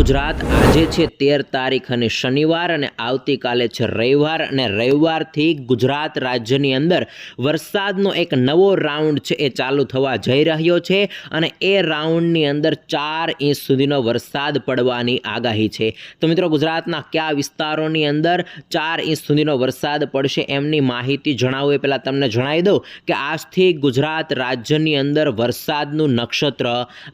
ગુજરાત આજે છે તેર તારીખ અને શનિવાર અને આવતીકાલે છે રવિવાર અને રવિવારથી ગુજરાત રાજ્યની અંદર વરસાદનો એક નવો રાઉન્ડ છે એ ચાલુ થવા જઈ રહ્યો છે અને એ રાઉન્ડની અંદર ચાર ઇંચ સુધીનો વરસાદ પડવાની આગાહી છે. તો મિત્રો ગુજરાતના કયા વિસ્તારોની અંદર ચાર ઇંચ સુધીનો વરસાદ પડશે એમની માહિતી જણાવું. એ પહેલાં તમને જણાવી દઉં કે આજથી ગુજરાત રાજ્યની અંદર વરસાદનું નક્ષત્ર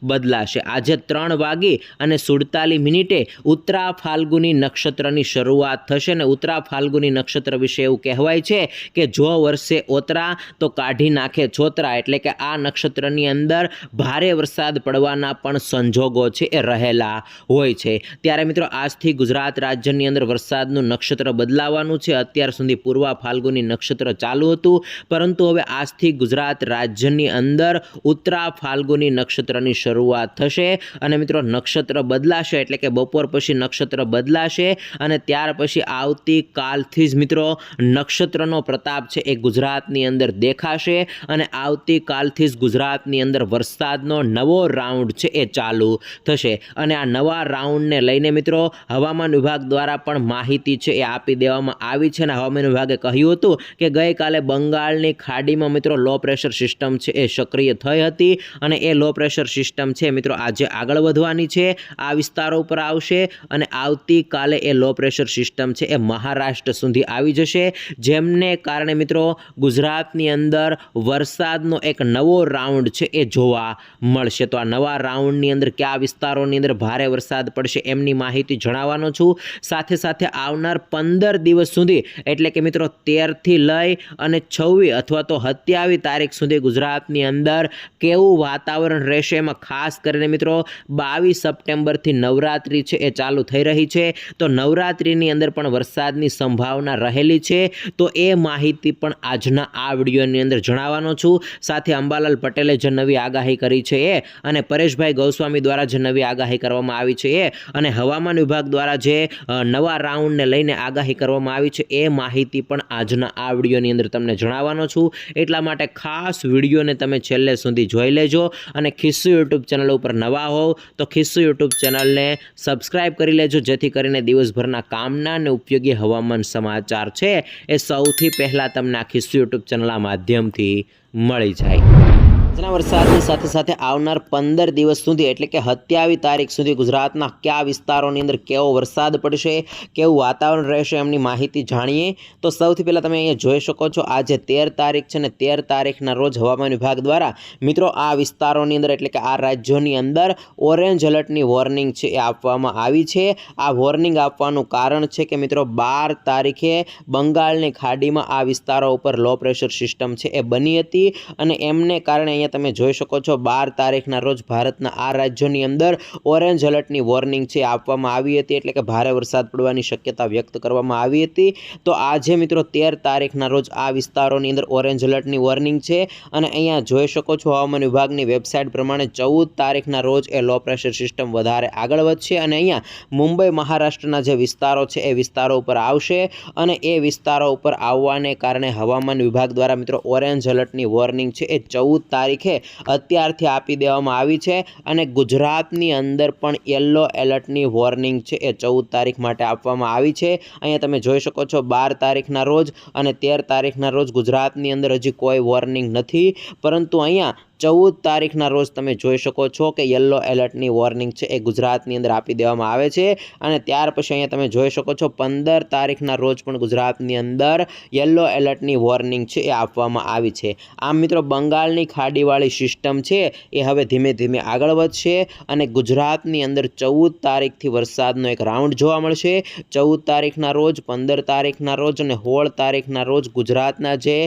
બદલાશે. આજે ત્રણ વાગે અને સુડતાલીસ મિનિટે ઉત્તરા ફાલ્ગુની નક્ષત્રની શરૂઆત થશે અને ઉત્તરા ફાલ્ગુની નક્ષત્ર વિશે એવું કહેવાય છે કે જો વર્ષે ઓતરા, તો કાઢી નાખે છોતરા. એટલે કે આ નક્ષત્રની અંદર ભારે વરસાદ પડવાના પણ સંજોગો છે, એ રહેલા હોય છે. ત્યારે મિત્રો, આજથી ગુજરાત રાજ્યની અંદર વરસાદનું નક્ષત્ર બદલાવાનું છે. અત્યાર સુધી પૂર્વા ફાલ્ગુની નક્ષત્ર ચાલુ હતું. પરંતુ હવે આજથી ગુજરાત રાજ્યની અંદર ઉત્તરા ફાલ્ગુની નક્ષત્રની શરૂઆત થશે અને મિત્રો, નક્ષત્ર બદલાશે એટલે કે બપોર પછી નક્ષત્ર બદલાશે અને ત્યાર પછી આવતીકાલથી જ મિત્રો નક્ષત્રનો પ્રતાપ છે એ ગુજરાતની અંદર દેખાશે અને આવતીકાલથી જ ગુજરાતની અંદર વરસાદનો નવો રાઉન્ડ છે એ ચાલુ થશે. અને આ નવા રાઉન્ડને લઈને મિત્રો હવામાન વિભાગ દ્વારા પણ માહિતી છે એ આપી દેવામાં આવી છે અને હવામાન વિભાગે કહ્યું હતું કે ગઈકાલે બંગાળની ખાડીમાં મિત્રો લો પ્રેશર સિસ્ટમ છે એ સક્રિય થઈ હતી અને એ લો પ્રેશર સિસ્ટમ છે મિત્રો આજે આગળ વધવાની છે. આ વિસ્તારો ઉપર આવશે અને આવતીકાલે એ લો પ્રેશર સિસ્ટમ છે એ મહારાષ્ટ્ર સુધી આવી જશે. જેમને કારણે મિત્રો ગુજરાતની અંદર વરસાદનો એક નવો રાઉન્ડ છે એ જોવા મળશે. તો આ નવા રાઉન્ડની અંદર કયા વિસ્તારોની અંદર ભારે વરસાદ પડશે એમની માહિતી જણાવવાનો છું. સાથે સાથે આવનાર પંદર દિવસ સુધી, એટલે કે મિત્રો તેરથી લઈ અને છવ્વીસ અથવા તો સત્યાવીસ તારીખ સુધી ગુજરાતની અંદર કેવું વાતાવરણ રહેશે એમાં ખાસ કરીને મિત્રો બાવીસ સપ્ટેમ્બરથી નવરાત્રિ છે એ ચાલુ થઈ રહી છે. તો નવરાત્રિની અંદર પણ વરસાદની સંભાવના રહેલી છે. તો એ માહિતી પણ આજના આ વિડીયોની અંદર જણાવવાનો છું. સાથે અંબાલાલ પટેલે જે નવી આગાહી કરી છે એ અને પરેશભાઈ ગૌસ્વામી દ્વારા જે નવી આગાહી કરવામાં આવી છે એ અને હવામાન વિભાગ દ્વારા જે નવા રાઉન્ડને લઈને આગાહી કરવામાં આવી છે એ માહિતી પણ આજના આ વિડીયોની અંદર તમને જણાવવાનો છું. એટલા માટે ખાસ વિડીયોને તમે છેલ્લે સુધી જોઈ લેજો અને ખિસ્સુ યુટ્યુબ ચેનલ ઉપર નવા હોવ તો ખિસ્સુ યુટ્યુબ ચેનલને સબસ્ક્રાઇબ કરી લેજો, જેથી કરીને દિવસભરના કામના અને ઉપયોગી હવામાન સમાચાર છે એ સૌથી પહેલાં તમને આખી યુટ્યુબ ચેનલના માધ્યમથી મળી જાય. આજના વરસાદની સાથે સાથે આવનાર પંદર દિવસ સુધી, એટલે કે સત્યાવીસ તારીખ સુધી ગુજરાતના કયા વિસ્તારોની અંદર કેવો વરસાદ પડશે, કેવું વાતાવરણ રહેશે એમની માહિતી જાણીએ. તો સૌથી પહેલાં તમે અહીંયા જોઈ શકો છો, આજે તેર તારીખ છે ને તેર તારીખના રોજ હવામાન વિભાગ દ્વારા, મિત્રો, આ વિસ્તારોની અંદર, એટલે કે આ રાજ્યોની અંદર ઓરેન્જ એલર્ટની વોર્નિંગ છે એ આપવામાં આવી છે. આ વોર્નિંગ આપવાનું કારણ છે કે, મિત્રો, બાર તારીખે બંગાળની ખાડીમાં આ વિસ્તારો ઉપર લો પ્રેશર સિસ્ટમ છે એ બની હતી અને એમને કારણે અહીંયા તમે જોઈ શકો છો, બાર તારીખના રોજ ભારતના આ રાજ્યોની અંદર ઓરેન્જ એલર્ટની વોર્નિંગ છે આપવામાં આવી હતી, એટલે કે ભારે વરસાદ પડવાની શક્યતા વ્યક્ત કરવામાં આવી હતી. તો આજે મિત્રો તેર તારીખના રોજ આ વિસ્તારોની અંદર ઓરેન્જ એલર્ટની વોર્નિંગ છે અને અહીંયા જોઈ શકો છો હવામાન વિભાગની વેબસાઇટ પ્રમાણે ચૌદ તારીખના રોજ એ લો પ્રેશર સિસ્ટમ વધારે આગળ વધશે અને અહીંયા મુંબઈ, મહારાષ્ટ્રના જે વિસ્તારો છે એ વિસ્તારો ઉપર આવશે અને એ વિસ્તારો ઉપર આવવાને કારણે હવામાન વિભાગ દ્વારા મિત્રો ઓરેન્જ એલર્ટની વોર્નિંગ છે એ ચૌદ તારીખે અત્યારથી આપી દેવામાં આવી છે અને ગુજરાતની અંદર પણ યલો એલર્ટની વોર્નિંગ છે એ ચૌદ તારીખ માટે આપવામાં આવી છે. અહીંયા તમે જોઈ શકો છો બાર તારીખના રોજ અને તેર તારીખના રોજ ગુજરાતની અંદર હજી કોઈ વોર્નિંગ નથી. પરંતુ અહીંયા ચૌદ તારીખના રોજ તમે જોઈ શકો છો કે યલો એલર્ટની વોર્નિંગ છે એ ગુજરાતની અંદર આપી દેવામાં આવે છે. અને ત્યાર પછી અહીંયા તમે જોઈ શકો છો પંદર તારીખના રોજ પણ ગુજરાતની અંદર યલો એલર્ટની વોર્નિંગ છે એ આપવામાં આવી છે. આમ મિત્રો, બંગાળની ખાડીવાળી સિસ્ટમ છે એ હવે ધીમે ધીમે આગળ વધશે અને ગુજરાતની અંદર ચૌદ તારીખથી વરસાદનો એક રાઉન્ડ જોવા મળશે. ચૌદ તારીખના રોજ, પંદર તારીખના રોજ અને સોળ તારીખના રોજ ગુજરાતના જે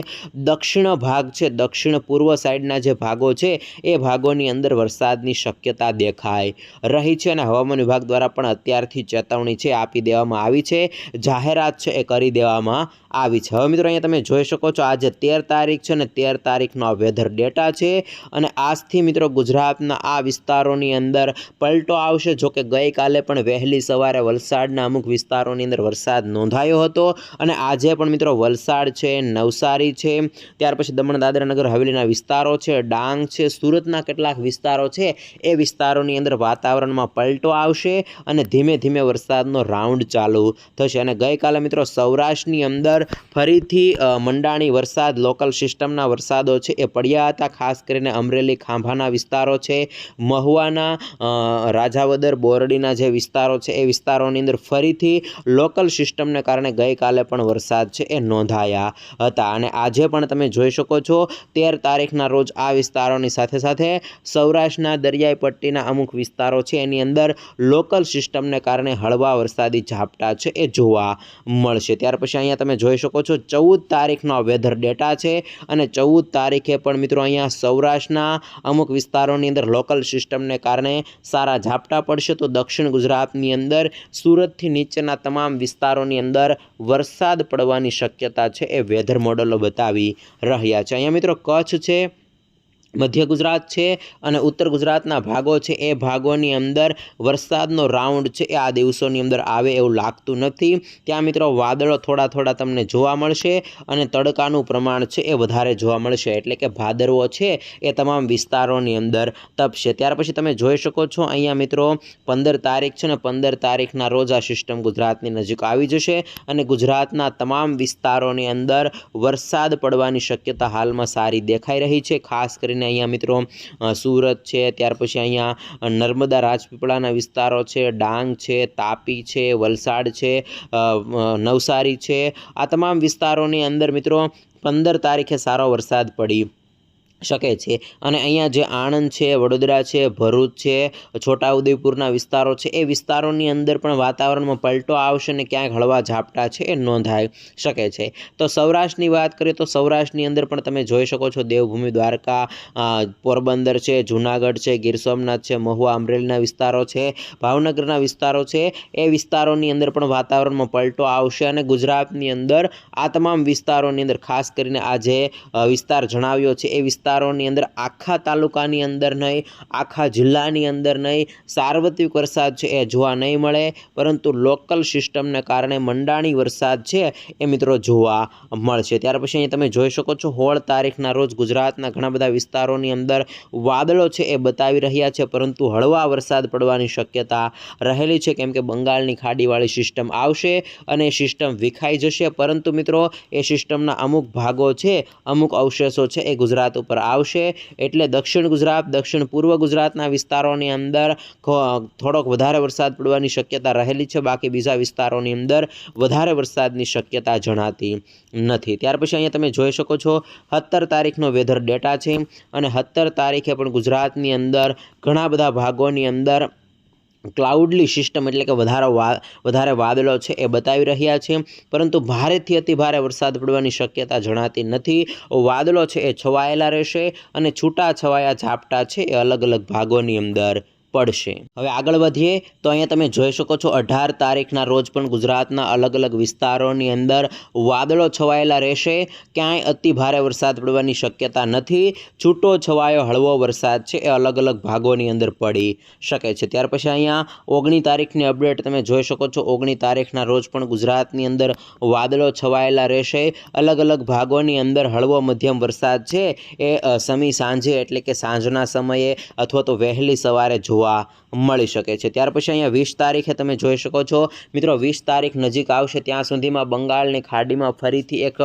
દક્ષિણ ભાગ છે, દક્ષિણ પૂર્વ સાઈડના જે ભાગો છે, એ ભાગોની અંદર વરસાદની શક્યતા દેખાય. રહી છે અને હવામાન વિભાગ દ્વારા પણ અત્યારથી ચેતવણી છે, આપી દેવામાં આવી છે. જાહેરાત છે, એ કરી દેવામાં આવી છે. હવે મિત્રો, અહીંયા તમે જોઈ શકો છો, આજે તેર તારીખ છે ને તેર તારીખનો વેધર ડેટા છે અને આજથી મિત્રો ગુજરાતના આ વિસ્તારોની અંદર પલટો આવશે. જો કે ગઈકાલે પણ વહેલી સવારે વલસાડના અમુક વિસ્તારોની અંદર વરસાદ નોંધાયો હતો અને આજે પણ મિત્રો વલસાડ છે, નવસારી છે, ત્યાર પછી દમણ દાદરા નગર, હવેલીના વિસ્તારો છે, ડાંગ ડાંગ છે. સુરતના કેટલાક વિસ્તારો છે, એ વિસ્તારોની અંદર વાતાવરણમાં પલટો આવશે અને ધીમે ધીમે વરસાદનો રાઉન્ડ ચાલુ થશે. અને ગઈકાલે મિત્રો સૌરાષ્ટ્રની અંદર ફરીથી મંડાણી વરસાદ, લોકલ સિસ્ટમના વરસાદો છે, એ પડ્યા હતા. ખાસ કરીને અમરેલી, ખાંભાના વિસ્તારો છે, મહુવાના રાજાવદર, બોરડીના જે વિસ્તારો છે, એ વિસ્તારોની અંદર ફરીથી લોકલ સિસ્ટમને કારણે ગઈકાલે પણ વરસાદ છે, એ નોંધાયા હતા. અને આજે પણ તમે જોઈ શકો છો, તેર તારીખના રોજ આ વિસ્તારોની સાથે સાથે સૌરાષ્ટ્રના દરિયાઈ પટ્ટીના અમુક વિસ્તારો છે. એની અંદર લોકલ સિસ્ટમને કારણે હળવા વરસાદી ઝાપટા છે એ જોવા મળશે. ત્યાર પછી અહીંયા તમે જોઈ શકો છો, ચૌદ તારીખનો વેધર ડેટા છે અને ચૌદ તારીખે પણ મિત્રો અહીંયા સૌરાષ્ટ્રના અમુક વિસ્તારોની અંદર લોકલ સિસ્ટમને કારણે સારા ઝાપટા પડશે. તો દક્ષિણ ગુજરાતની અંદર, સુરતથી નીચેના તમામ વિસ્તારોની અંદર વરસાદ પડવાની શક્યતા છે એ વેધર મોડલો બતાવી રહ્યા છે. અહીંયા મિત્રો કચ્છ છે મધ્ય ગુજરાત છે અને ઉત્તર ગુજરાતના ભાગો છે, એ ભાગોની અંદર વરસાદનો રાઉન્ડ છે, એ આ દિવસોની અંદર આવે એવું લાગતું નથી. ત્યાં મિત્રો વાદળો થોડા થોડા તમને જોવા મળશે અને તડકાનું પ્રમાણ છે, એ વધારે જોવા મળશે. એટલે કે ભાદરવો છે, એ તમામ વિસ્તારોની અંદર તપશે. ત્યાર પછી તમે જોઈ શકો છો, અહીંયા મિત્રો પંદર તારીખ છે ને પંદર તારીખના રોજ આ સિસ્ટમ ગુજરાતની નજીક આવી જશે અને ગુજરાતના તમામ વિસ્તારોની અંદર વરસાદ પડવાની શક્યતા હાલમાં સારી દેખાઈ રહી છે, ખાસ કરીને અહીંયા મિત્રો સુરત છે, ત્યાર પછી અહીંયા નર્મદા રાજપીપળાના વિસ્તારો છે, ડાંગ છે, તાપી છે, વલસાડ છે નવસારી છે. આ તમામ વિસ્તારોની અંદર મિત્રો, પંદર તારીખે સારો વરસાદ પડી. શકે છે. અને અહીંયા જે આણંદ છે, વડોદરા છે, ભરૂચ છે, છોટાઉદેપુરના વિસ્તારો છે, એ વિસ્તારોની અંદર પણ વાતાવરણમાં પલટો આવશે ને ક્યાંક હળવા ઝાપટા છે એ નોંધાઈ શકે છે. તો સૌરાષ્ટ્રની વાત કરીએ તો સૌરાષ્ટ્રની અંદર પણ તમે જોઈ શકો છો દેવભૂમિ, દ્વારકા પોરબંદર છે, જૂનાગઢ છે, ગીર સોમનાથ છે, મહુવા, અમરેલીના વિસ્તારો છે, ભાવનગરના વિસ્તારો છે, એ વિસ્તારોની અંદર પણ વાતાવરણમાં પલટો આવશે અને ગુજરાતની અંદર આ તમામ વિસ્તારોની અંદર ખાસ કરીને આ જે વિસ્તાર જણાવ્યો છે એ વિસ્તારોની અંદર, આખા તાલુકાની અંદર નહીં, આખા જિલ્લાની અંદર નહીં, સાર્વત્રિક વરસાદ છે એ જોવા નહીં મળે. પરંતુ લોકલ સિસ્ટમને કારણે મંડાણી વરસાદ છે એ મિત્રો જોવા મળશે. ત્યાર પછી અહીં તમે જોઈ શકો છો, હોળ તારીખના રોજ ગુજરાતના ઘણા બધા વિસ્તારોની અંદર વાદળો છે એ બતાવી રહ્યા છે. પરંતુ હળવા વરસાદ પડવાની શક્યતા રહેલી છે. કેમ કે બંગાળની ખાડીવાળી સિસ્ટમ આવશે અને સિસ્ટમ વિખાઈ જશે. પરંતુ મિત્રો, એ સિસ્ટમના અમુક ભાગો છે, અમુક અવશેષો છે એ ગુજરાત ઉપર આવશે એટલે દક્ષિણ ગુજરાત, દક્ષિણ પૂર્વ ગુજરાતના વિસ્તારોની અંદર થોડોક વધારે વરસાદ પડવાની શક્યતા રહેલી છે. બાકી બીજા વિસ્તારોની અંદર વધારે વરસાદની શક્યતા જણાતી નથી. ત્યાર પછી અહીંયા તમે જોઈ શકો છો, સત્તર તારીખનો વેધર ડેટા છે અને સત્તર તારીખે પણ ગુજરાતની અંદર ઘણા બધા ભાગોની અંદર ક્લાઉડલી સિસ્ટમ એટલે કે વધારે વધારે વાદળો છે એ બતાવી રહ્યા છે. પરંતુ ભારેથી અતિ ભારે વરસાદ પડવાની શક્યતા જણાતી નથી. વાદળો છે એ છવાયેલા રહેશે અને છૂટા છવાયા ઝાપટા છે એ અલગ અલગ ભાગોની અંદર. પડશે. હવે આગળ વધીએ, તો અહીંયા તમે જોઈ શકો છો, અઢાર તારીખના રોજ પણ ગુજરાતના અલગ અલગ વિસ્તારોની અંદર વાદળો છવાયેલા રહેશે. ક્યાંય અતિ ભારે વરસાદ પડવાની શક્યતા નથી. છૂટો છવાયો, હળવો વરસાદ છે, એ અલગ અલગ ભાગોની અંદર પડી શકે છે. ત્યાર પછી અહીંયા ઓગણી તારીખની અપડેટ તમે જોઈ શકો છો. ઓગણી તારીખના રોજ પણ ગુજરાતની અંદર વાદળો છવાયેલા રહેશે. અલગ અલગ ભાગોની અંદર હળવો મધ્યમ વરસાદ છે. એ સમી સાંજે એટલે કે સાંજના સમયે અથવા તો વહેલી સવારે જોવા મળી શકે છે. ત્યાર પછી અહીંયા વીસ તારીખે તમે જોઈ શકો છો. મિત્રો, વીસ તારીખ નજીક આવશે, ત્યાં સુધીમાં બંગાળની ખાડીમાં ફરીથી એક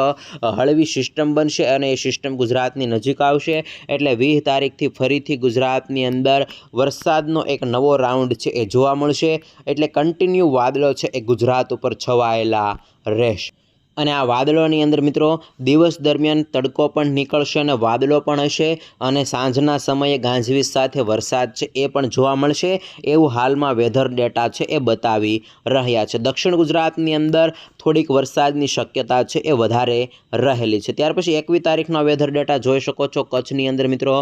હળવી સિસ્ટમ બનશે અને એ સિસ્ટમ ગુજરાતની નજીક આવશે. એટલે વીસ તારીખથી ફરીથી ગુજરાતની અંદર વરસાદનો એક નવો રાઉન્ડ છે એ જોવા મળશે. એટલે કન્ટિન્યુ વાદળો છે એ ગુજરાત ઉપર છવાયેલા રહેશે. અને આ વાદળોની અંદર મિત્રો દિવસ દરમિયાન તડકો પણ નીકળશે અને વાદળો પણ હશે અને સાંજના સમયે ગાંજવીજ સાથે વરસાદ છે એ પણ જોવા મળશે. એવું હાલમાં વેધર ડેટા છે એ બતાવી રહ્યા છે. દક્ષિણ ગુજરાતની અંદર થોડીક વરસાદની શક્યતા છે એ વધારે રહેલી છે. ત્યાર પછી એકવી તારીખનો વેધર ડેટા જોઈ શકો છો. કચ્છની અંદર મિત્રો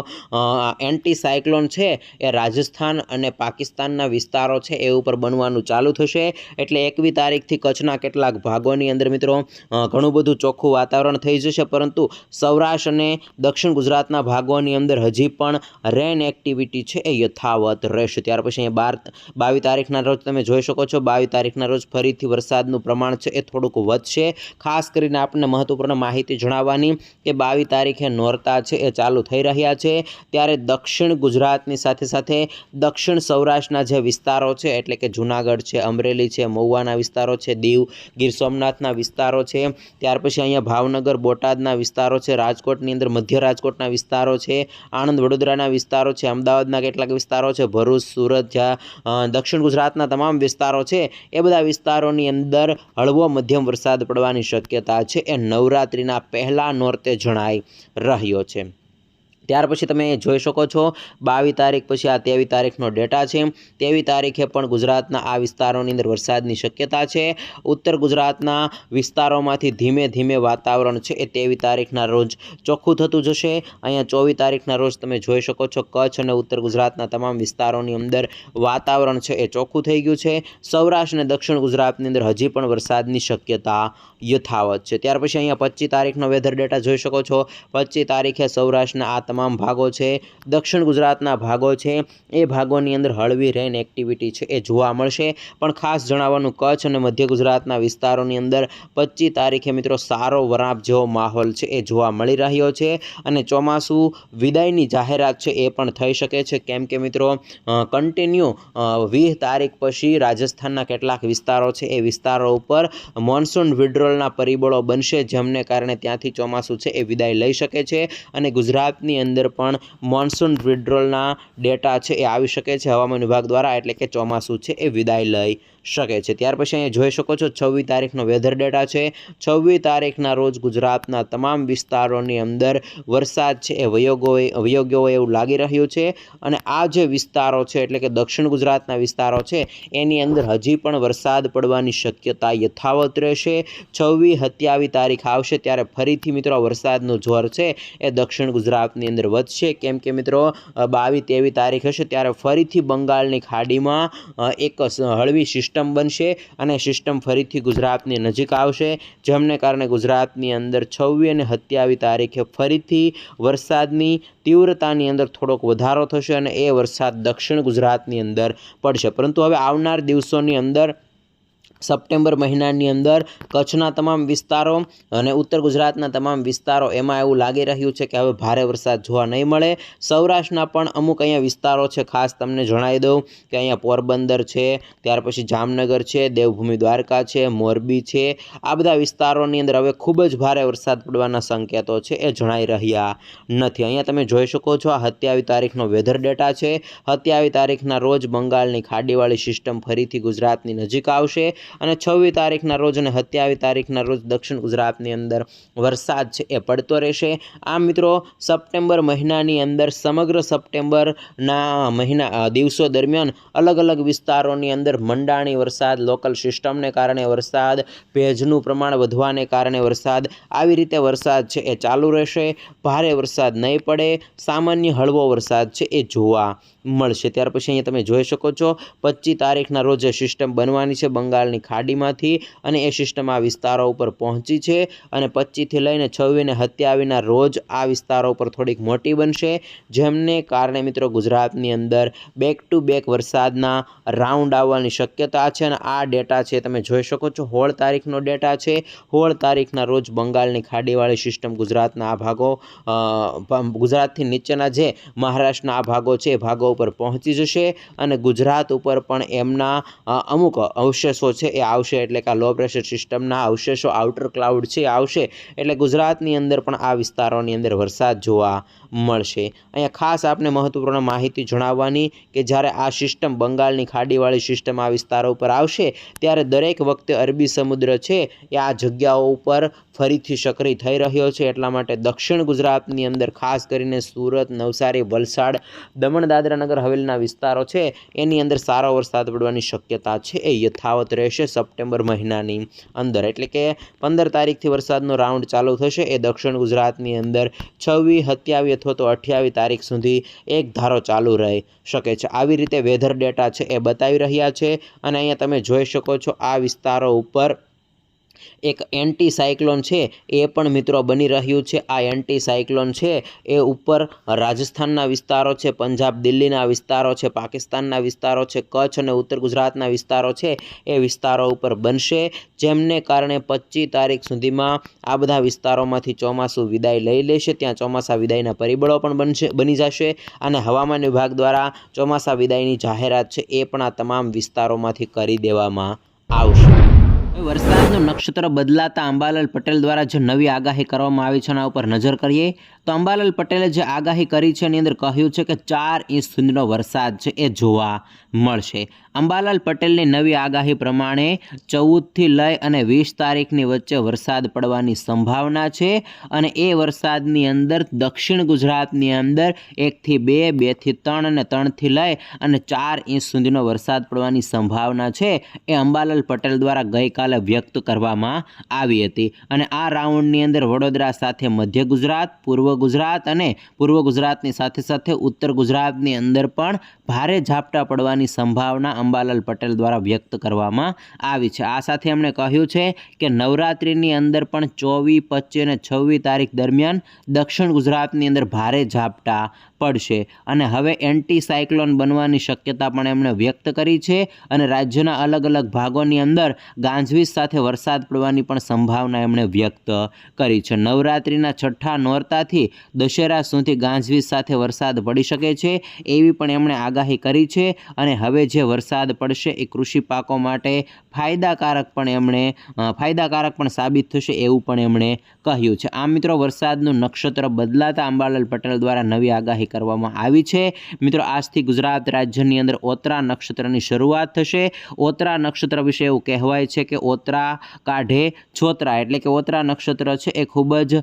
એન્ટી સાયક્લોન છે એ રાજસ્થાન અને પાકિસ્તાનના વિસ્તારો છે એ ઉપર બનવાનું ચાલુ થશે. એટલે એકવી તારીખથી કચ્છના કેટલાક ભાગોની અંદર મિત્રો ઘણું બધું ચોખ્ખું વાતાવરણ થઈ જશે, પરંતુ સૌરાષ્ટ્ર અને દક્ષિણ ગુજરાતના ભાગોની અંદર હજી પણ રેન એક્ટિવિટી છે એ યથાવત રહેશે. ત્યાર પછી અહીંયા બાર બાવીસ તારીખના રોજ તમે જોઈ શકો છો, બાવીસ તારીખના રોજ ફરીથી વરસાદનું પ્રમાણ છે એ થોડુંક વધશે. ખાસ કરીને આપણને મહત્વપૂર્ણ માહિતી જણાવવાની કે બાવીસ તારીખે નોરતા છે એ ચાલુ થઈ રહ્યા છે. ત્યારે દક્ષિણ ગુજરાતની સાથે સાથે દક્ષિણ સૌરાષ્ટ્રના જે વિસ્તારો છે, એટલે કે જુનાગઢ છે, અમરેલી છે, મહુવાના વિસ્તારો છે, દીવ, ગીર સોમનાથના વિસ્તારો છે ત્યાર પછી અહીંયા ભાવનગર, બોટાદના વિસ્તારો છે, રાજકોટની અંદર મધ્ય રાજકોટના વિસ્તારો છે, આણંદ, વડોદરાના વિસ્તારો છે, અમદાવાદના કેટલાક વિસ્તારો છે, ભરૂચ, સુરત જ્યાં દક્ષિણ ગુજરાતના તમામ વિસ્તારો છે. એ બધા વિસ્તારોની અંદર હળવો મધ્યમ વરસાદ પડવાની શક્યતા છે. એ નવરાત્રિના પહેલા નોરતે જણાઈ રહ્યો છે. ત્યાર પછી તમે જોઈ શકો છો બાવીસ તારીખ પછી આ તેવી તારીખનો ડેટા છે. તેવીસ તારીખે પણ ગુજરાતના આ વિસ્તારોની અંદર વરસાદની શક્યતા છે. ઉત્તર ગુજરાતના વિસ્તારોમાંથી ધીમે ધીમે વાતાવરણ છે એ તેવીસ તારીખના રોજ ચોખ્ખું થતું જશે. અહીંયા ચોવીસ તારીખના રોજ તમે જોઈ શકો છો, કચ્છ અને ઉત્તર ગુજરાતના તમામ વિસ્તારોની અંદર વાતાવરણ છે એ ચોખ્ખું થઈ ગયું છે. સૌરાષ્ટ્ર અને દક્ષિણ ગુજરાતની અંદર હજી પણ વરસાદની શક્યતા યથાવત છે. ત્યાર પછી અહીંયા પચીસ તારીખનો વેધર ડેટા જોઈ શકો છો. પચીસ તારીખે સૌરાષ્ટ્રના આ તમામ ભાગો છે, દક્ષિણ ગુજરાતના ભાગો છે, એ ભાગોની અંદર હળવી રેન એક્ટિવિટી છે, એ જોવા મળશે. પણ ખાસ જણાવવાનું કચ્છ અને મધ્ય ગુજરાતના વિસ્તારોની અંદર પચીસ તારીખે મિત્રો સારો વરાપ જેવો માહોલ છે, એ જોવા મળી રહ્યો છે. અને ચોમાસું વિદાયની જાહેરાત છે, એ પણ થઈ શકે છે. કેમ કે મિત્રો કન્ટિન્યુ વીસ તારીખ પછી રાજસ્થાનના કેટલાક વિસ્તારો છે, એ વિસ્તારો ઉપર મોન્સૂન વિડ્રોલના પરિબળો બનશે, જેમને કારણે ત્યાંથી ચોમાસું છે, એ વિદાય લઈ શકે છે. અને ગુજરાતની અંદર પણ મોન્સૂન વિડ્રોલના ડેટા છે એ આવી શકે છે હવામાન વિભાગ દ્વારા, એટલે કે ચોમાસું છે એ વિદાય લઈ શકે છે. ત્યાર પછી અહીંયા જોઈ શકો છો છવ્વીસ તારીખનો વેધર ડેટા છે. છવ્વીસ તારીખના રોજ ગુજરાતના તમામ વિસ્તારોની અંદર વરસાદ છે, એ વયોગો વયોગ્ય હોય એવું લાગી રહ્યું છે. અને આ જે વિસ્તારો છે, એટલે કે દક્ષિણ ગુજરાતના વિસ્તારો છે, એની અંદર હજી પણ વરસાદ પડવાની શક્યતા યથાવત રહેશે. છવ્વીસ સત્યાવીસ તારીખ આવશે ત્યારે ફરીથી મિત્રો વરસાદનું જોર છે, એ દક્ષિણ ગુજરાતની અંદર વધશે. કેમ કે મિત્રો બાવીસ તેવીસ તારીખ હશે ત્યારે ફરીથી બંગાળની ખાડીમાં એક હળવી સિસ્ટમ બનશે અને સિસ્ટમ ફરીથી ગુજરાતની નજીક આવશે. જેમને કારણે ગુજરાતની અંદર છવ્વીસ અને સત્યાવી તારીખે ફરીથી વરસાદની તીવ્રતાની અંદર થોડોક વધારો થશે અને એ વરસાદ દક્ષિણ ગુજરાતની અંદર પડશે. પરંતુ હવે આવનાર દિવસોની અંદર સપ્ટેમ્બર મહિનાની અંદર કચ્છના તમામ વિસ્તારો અને ઉત્તર ગુજરાતના તમામ વિસ્તારો એમાં એવું લાગી રહ્યું છે કે હવે ભારે વરસાદ જોવા નહીં મળે. સૌરાષ્ટ્રના પણ અમુક અહીંયા વિસ્તારો છે. ખાસ તમને જણાવી દઉં કે અહીંયા પોરબંદર છે, ત્યાર પછી જામનગર છે, દેવભૂમિ દ્વારકા છે, મોરબી છે. આ બધા વિસ્તારોની અંદર હવે ખૂબ જ ભારે વરસાદ પડવાના સંકેતો છે એ જણાઈ રહ્યા નથી. અહીંયા તમે જોઈ શકો છો આ સત્યાવીસ તારીખનો વેધર ડેટા છે. સત્યાવીસ તારીખના રોજ બંગાળની ખાડીવાળી સિસ્ટમ ફરીથી ગુજરાતની નજીક આવશે. અને છવ્વી તારીખના રોજ અને સત્યાવીસ તારીખના રોજ દક્ષિણ ગુજરાતની અંદર વરસાદ છે, એ પડતો રહેશે. આ મિત્રો સપ્ટેમ્બર મહિનાની અંદર સમગ્ર સપ્ટેમ્બરના મહિના દિવસો દરમિયાન અલગ અલગ વિસ્તારોની અંદર મંડાણી વરસાદ, લોકલ સિસ્ટમને કારણે વરસાદ, ભેજનું પ્રમાણ વધવાને કારણે વરસાદ, આવી રીતે વરસાદ છે, એ ચાલુ રહેશે. ભારે વરસાદ નહીં પડે. સામાન્ય હળવો વરસાદ છે, એ જોવા મળશે. ત્યાર પછી અહીંયા તમે જોઈ શકો છો, પચીસ તારીખના રોજ સિસ્ટમ બનવાની છે બંગાળની ખાડીમાંથી અને એ સિસ્ટમ આ વિસ્તારો ઉપર પહોંચી છે અને પચીસથી લઈને છવ્વીને હત્યાવીના રોજ આ વિસ્તારો ઉપર થોડીક મોટી બનશે, જેમને કારણે મિત્રો ગુજરાતની અંદર બેક ટુ બેક વરસાદના રાઉન્ડ આવવાની શક્યતા છે અને આ ડેટા છે તમે જોઈ શકો છો. હોળ તારીખનો ડેટા છે. હોળ તારીખના રોજ બંગાળની ખાડીવાળી સિસ્ટમ ગુજરાતના આ ભાગો ગુજરાતથી નીચેના જે મહારાષ્ટ્રના આ ભાગો છે ભાગો ઉપર પહોંચી જશે અને ગુજરાત ઉપર પણ એમના અમુક અવશેષો છે એ આવશે. એટલે કે આ લો પ્રેશર સિસ્ટમના અવશેષો આઉટર ક્લાઉડ છે આવશે. એટલે ગુજરાતની અંદર પણ આ વિસ્તારોની અંદર વરસાદ જોવા મળશે. અહીંયા ખાસ આપને મહત્વપૂર્ણ માહિતી જણાવવાની કે જ્યારે આ સિસ્ટમ બંગાળની ખાડીવાળી સિસ્ટમ આ વિસ્તારો ઉપર આવશે, ત્યારે દરેક વખતે અરબી સમુદ્ર છે એ આ જગ્યાઓ ઉપર ફરીથી સક્રિય થઈ રહ્યો છે. એટલા માટે દક્ષિણ ગુજરાતની અંદર ખાસ કરીને સુરત, નવસારી, વલસાડ દમણ દાદરાનગર હવેલીના વિસ્તારો છે. એની અંદર સારો વરસાદ પડવાની શક્યતા છે. એ યથાવત રહેશે સપ્ટેમ્બર મહિનાની અંદર. એટલે કે પંદર તારીખથી વરસાદનો રાઉન્ડ ચાલુ થશે. એ દક્ષિણ ગુજરાતની અંદર છવ્વીસ, સત્યાવીસ અથવા તો અઠ્યાવીસ તારીખ સુધી એક ધારો ચાલુ રહી શકે છે. આવી રીતે વેધર ડેટા છે એ બતાવી રહ્યા છે. અને અહીંયા તમે જોઈ શકો છો આ વિસ્તારો ઉપર એક એન્ટી સાયક્લોન છે, એ પણ મિત્રો બની રહ્યું છે. આ એન્ટી સાયક્લોન છે, એ ઉપર રાજસ્થાનના વિસ્તારો છે, પંજાબ દિલ્હીના વિસ્તારો છે, પાકિસ્તાનના વિસ્તારો છે, કચ્છ અને ઉત્તર ગુજરાતના વિસ્તારો છે, એ વિસ્તારો ઉપર બનશે. જેમને કારણે પચીસ તારીખ સુધીમાં આ બધા વિસ્તારોમાંથી ચોમાસું વિદાય લઈ લેશે. ત્યાં ચોમાસા વિદાયના પરિબળો પણ બનશે, બની જશે અને હવામાન વિભાગ દ્વારા ચોમાસા વિદાયની જાહેરાત છે, એ પણ આ તમામ વિસ્તારોમાંથી કરી દેવામાં આવશે. વરસાદનું નક્ષત્ર બદલાતા અંબાલાલ પટેલ દ્વારા જે નવી આગાહી કરવામાં આવી છે એના ઉપર નજર કરીએ, તો અંબાલાલ પટેલે જે આગાહી કરી છે એની અંદર કહ્યું છે કે ચાર ઇંચ સુધીનો વરસાદ છે એ જોવા મળશે. અંબાલાલ પટેલની નવી આગાહી પ્રમાણે ચૌદથી લઈ અને વીસ તારીખની વચ્ચે વરસાદ પડવાની સંભાવના છે અને એ વરસાદની અંદર દક્ષિણ ગુજરાતની અંદર એકથી બે બેથી ત્રણ અને ત્રણથી લઈ અને ચાર ઇંચ સુધીનો વરસાદ પડવાની સંભાવના છે. એ અંબાલાલ પટેલ દ્વારા ગઈકાલે વ્યક્ત કરવામાં આવી હતી અને આ રાઉન્ડની અંદર વડોદરા સાથે મધ્ય ગુજરાત, પૂર્વ ગુજરાત અને પૂર્વ ગુજરાતની સાથે સાથે ઉત્તર ગુજરાતની અંદર પણ ભારે ઝાપટા પડવાની સંભાવના અંબાલાલ પટેલ દ્વારા વ્યક્ત કરવામાં આવી છે. આ સાથે એમણે કહ્યું છે કે નવરાત્રિની અંદર પણ ચોવીસ, પચીસ અને છવ્વીસ તારીખ દરમિયાન દક્ષિણ ગુજરાતની અંદર ભારે ઝાપટા પડશે અને હવે એન્ટી સાયક્લોન બનવાની શક્યતા પણ એમણે વ્યક્ત કરી છે અને રાજ્યના અલગ અલગ ભાગોની અંદર ગાંજવીજ સાથે વરસાદ પડવાની પણ સંભાવના એમણે વ્યક્ત કરી છે. નવરાત્રિના છઠ્ઠા નોરતાથી દશેરા સુધી ગાજવીજ સાથે વરસાદ પડી શકે છે એવી પણ એમણે આગાહી કરી છે અને હવે જે વરસાદ પડશે એ કૃષિ પાકો માટે ફાયદાકારક પણ એમણે ફાયદાકારક પણ સાબિત થશે એવું પણ એમણે કહ્યું છે. આ મિત્રો, વરસાદનું નક્ષત્ર બદલાતા અંબાલાલ પટેલ દ્વારા નવી આગાહી કરવામાં આવી છે. મિત્રો, આજથી ગુજરાત રાજ્યની અંદર ઓતરા નક્ષત્રની શરૂઆત થશે. ઓતરા નક્ષત્ર વિશે એવું કહેવાય છે કે ઓતરા કાઢે છોતરા. એટલે કે ઓતરા નક્ષત્ર છે એ ખૂબ જ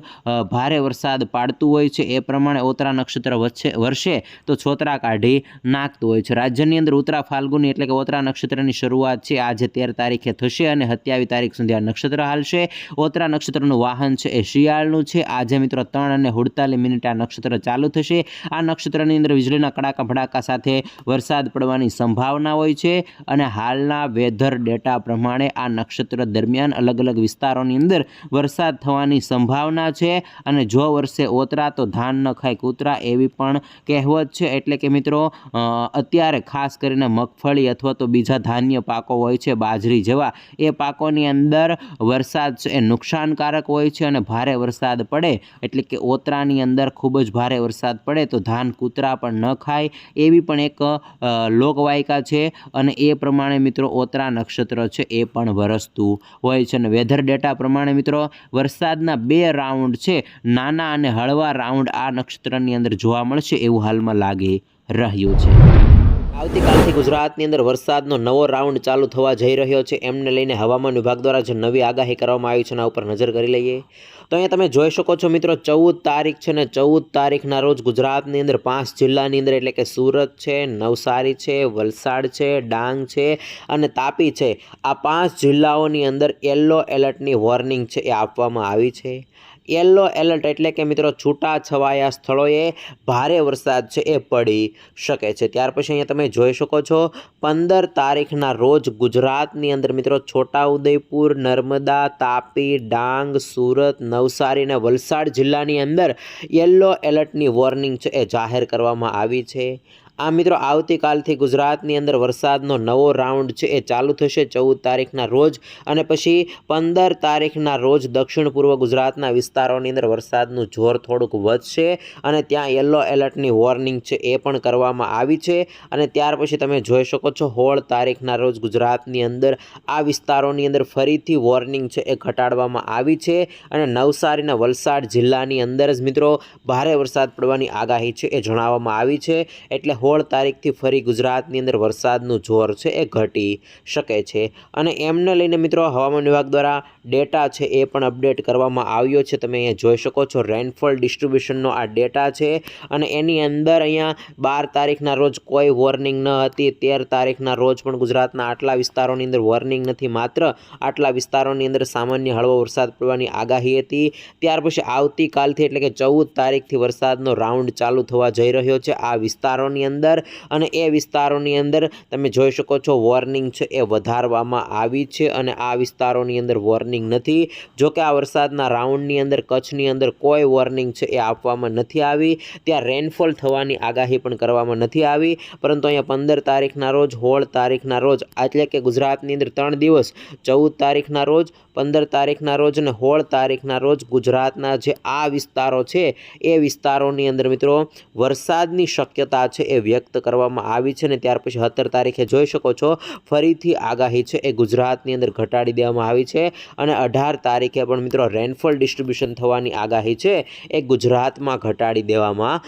ભારે વરસાદ પાડતું હોય છે. એ પ્રમાણે ઓતરા નક્ષત્ર વચ્ચે વર્ષે તો છોતરા કાઢી નાખતું હોય છે. રાજ્યની અંદર ઉત્તરા ફાલ્ગુની એટલે કે ઓતરા નક્ષત્રની શરૂઆત છે. આજે તેર તારીખે થશે અને સત્યાવીસ તારીખ સુધી આ નક્ષત્ર હાલશે. ઓતરા નક્ષત્રનું વાહન છે એ શિયાળનું છે. આજે મિત્રો ત્રણ અને હુડતાલીસ મિનિટ આ નક્ષત્ર ચાલુ થશે. આ નક્ષત્રની અંદર વીજળીના કડાકા ભડાકા સાથે વરસાદ પડવાની સંભાવના હોય છે અને હાલના વેધર ડેટા પ્રમાણે આ નક્ષત્ર દરમિયાન અલગ અલગ વિસ્તારોની અંદર વરસાદ થવાની સંભાવના છે અને જો વર્ષે ઓતરા તો ધાન ન ખાય, કૂતરા એવી પણ કહેવત છે. એટલે કે મિત્રો અત્યારે ખાસ કરીને મગફળી અથવા તો બીજા ધાન્ય પાકો હોય છે, બાજરી જેવા, એ પાકોની અંદર વરસાદ છે, એ નુકસાનકારક હોય છે અને ભારે વરસાદ પડે. એટલે કે ઓતરાની અંદર ખૂબ જ ભારે વરસાદ પડે તો ધાન કૂતરા પણ ન ખાય, એવી પણ એક લોકવાયકા છે. અને એ પ્રમાણે મિત્રો ઓતરા નક્ષત્ર છે, એ પણ વરસતું હોય છે અને વેધર ડેટા પ્રમાણે મિત્રો, વરસાદના બે રાઉન્ડ છે. નાના અને હળવા રાઉન્ડ આ નક્ષત્રની અંદર જોવા મળશે એવું હાલમાં લાગી રહ્યું છે. આવતીકાલથી ગુજરાતની અંદર વરસાદનો નવો રાઉન્ડ ચાલુ થવા જઈ રહ્યો છે. એમને લઈને હવામાન વિભાગ દ્વારા જે નવી આગાહી કરવામાં આવી છે એના ઉપર નજર કરી લઈએ. તો અહીંયા તમે જોઈ શકો છો મિત્રો, ચૌદ તારીખ છે ને ચૌદ તારીખના રોજ ગુજરાતની અંદર પાંચ જિલ્લાની અંદર એટલે કે સુરત છે, નવસારી છે, વલસાડ છે, ડાંગ છે અને તાપી છે. આ પાંચ જિલ્લાઓની અંદર યલો એલર્ટની વોર્નિંગ છે એ આપવામાં આવી છે. યલો એલર્ટ એટલે કે મિત્રો છૂટા છવાયા સ્થળોએ ભારે વરસાદ છે, એ પડી શકે છે. ત્યાર પછી અહીંયા તમે જોઈ શકો છો, પંદર તારીખના રોજ ગુજરાતની અંદર મિત્રો છોટાઉદેપુર, નર્મદા, તાપી, ડાંગ, સુરત, નવસારી અને વલસાડ જિલ્લાની અંદર યલો એલર્ટની વોર્નિંગ છે, એ જાહેર કરવામાં આવી છે. આ મિત્રો આવતીકાલથી ગુજરાતની અંદર વરસાદનો નવો રાઉન્ડ છે, એ ચાલુ થશે ચૌદ તારીખના રોજ અને પછી પંદર તારીખના રોજ દક્ષિણ પૂર્વ ગુજરાતના વિસ્તારોની અંદર વરસાદનું જોર થોડુંક વધશે અને ત્યાં યલો એલર્ટની વોર્નિંગ છે, એ પણ કરવામાં આવી છે અને ત્યાર પછી તમે જોઈ શકો છો સોળ તારીખના રોજ ગુજરાતની અંદર આ વિસ્તારોની અંદર ફરીથી વોર્નિંગ છે, એ ઘટાડવામાં આવી છે અને નવસારીના વલસાડ જિલ્લાની અંદર જ મિત્રો ભારે વરસાદ પડવાની આગાહી છે, એ જણાવવામાં આવી છે. એટલે સોળ તારીખથી ફરી ગુજરાતની અંદર વરસાદનું જોર છે એ ઘટી શકે છે. અને એમને લઈને મિત્રો હવામાન વિભાગ દ્વારા ડેટા છે એ પણ અપડેટ કરવામાં આવ્યો છે. તમે અહીંયા જોઈ શકો છો રેનફોલ ડિસ્ટ્રીબ્યુશનનો આ ડેટા છે અને એની અંદર અહીંયા બાર તારીખના રોજ કોઈ વોર્નિંગ ન હતી. તેર તારીખના રોજ પણ ગુજરાતના આટલા વિસ્તારોની અંદર વોર્નિંગ નથી. માત્ર આટલા વિસ્તારોની અંદર સામાન્ય હળવો વરસાદ પડવાની આગાહી હતી. ત્યાર પછી આવતીકાલથી એટલે કે ચૌદ તારીખથી વરસાદનો રાઉન્ડ ચાલુ થવા જઈ રહ્યો છે આ વિસ્તારોની અંદર અને એ વિસ્તારોની અંદર તમે જોઈ શકો છો વોર્નિંગ છે એ વધારવામાં આવી છે અને આ વિસ્તારોની અંદર વોર્નિંગ નથી. જો કે આ વરસાદના રાઉન્ડની અંદર, કચ્છની અંદર કોઈ વોર્નિંગ છે એ આપવામાં નથી આવી. ત્યાં રેનફોલ થવાની આગાહી પણ કરવામાં નથી આવી. પરંતુ અહીંયા પંદર તારીખના રોજ સોળ તારીખના રોજ, એટલે કે ગુજરાતની અંદર ત્રણ દિવસ, ચૌદ તારીખના રોજ પંદર તારીખના રોજ અને સોળ તારીખના રોજ ગુજરાતના જે આ વિસ્તારો છે, એ વિસ્તારોની અંદર મિત્રો વરસાદની શક્યતા છે એ વ્યક્ત કરવામાં આવી છે ને ત્યાર પછી સત્તર તારીખે જોઈ શકો છો, ફરીથી આગાહી છે એ ગુજરાતની અંદર ઘટાડી દેવામાં આવી છે અને અઢાર તારીખે પણ મિત્રો રેનફોલ ડિસ્ટ્રીબ્યુશન થવાની આગાહી છે, એ ગુજરાતમાં ઘટાડી દેવામાં